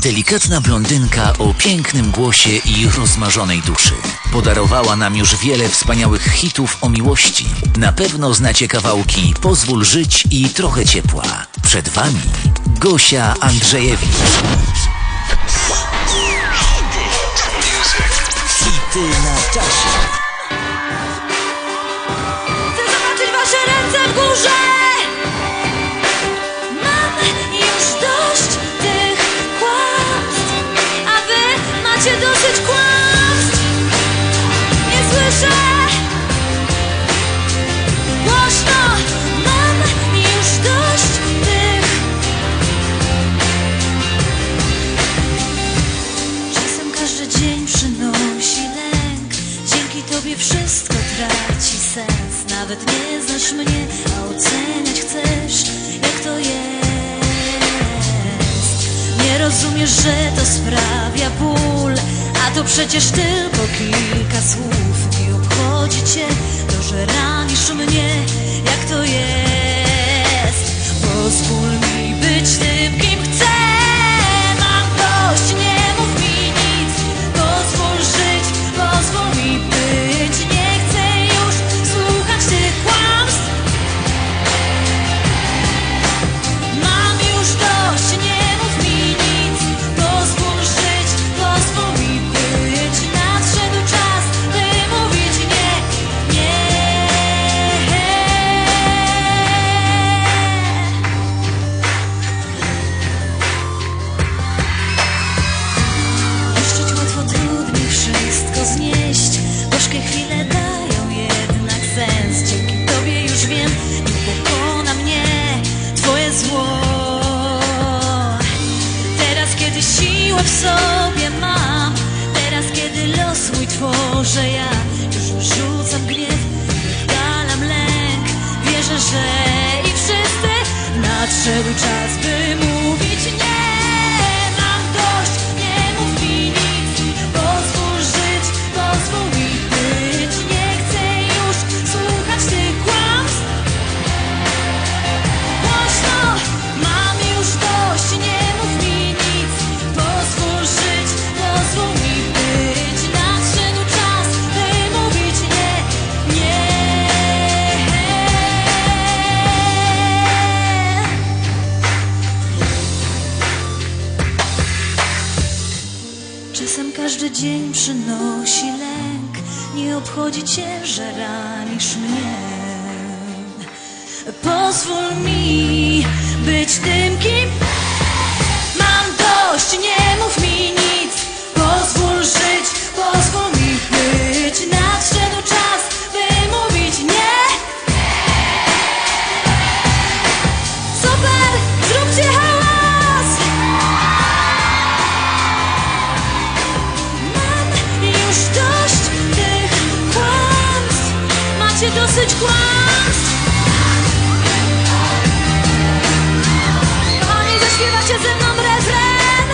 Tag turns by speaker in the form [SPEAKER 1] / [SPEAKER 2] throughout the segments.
[SPEAKER 1] Delikatna blondynka o pięknym głosie i rozmarzonej duszy. Podarowała nam już wiele wspaniałych hitów o miłości. Na pewno znacie kawałki Pozwól żyć i trochę ciepła. Przed wami Gosia Andrzejewicz. Hity na czasie.
[SPEAKER 2] Wszystko traci sens. Nawet nie znasz mnie, a oceniać chcesz Jak to jest. Nie rozumiesz, że to sprawia ból A to przecież tylko kilka słów w sobie mam. Teraz kiedy los mój tworzę ja Już wyrzucam gniew, oddalam lęk. Wierzę, że i wszyscy Nadszedł czas, by każdy dzień przynosi lęk. Nie obchodzi cię, że ranisz mnie. Pozwól mi być tym, kim dosyć kłamstw Kochani, zaśpiewacie ze mną refren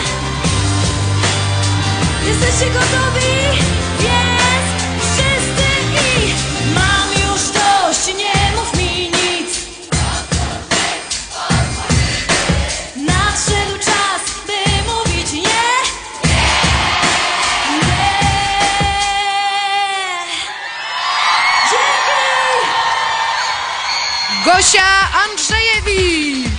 [SPEAKER 2] Jesteście gotowi?
[SPEAKER 3] Gosia Andrzejewicz.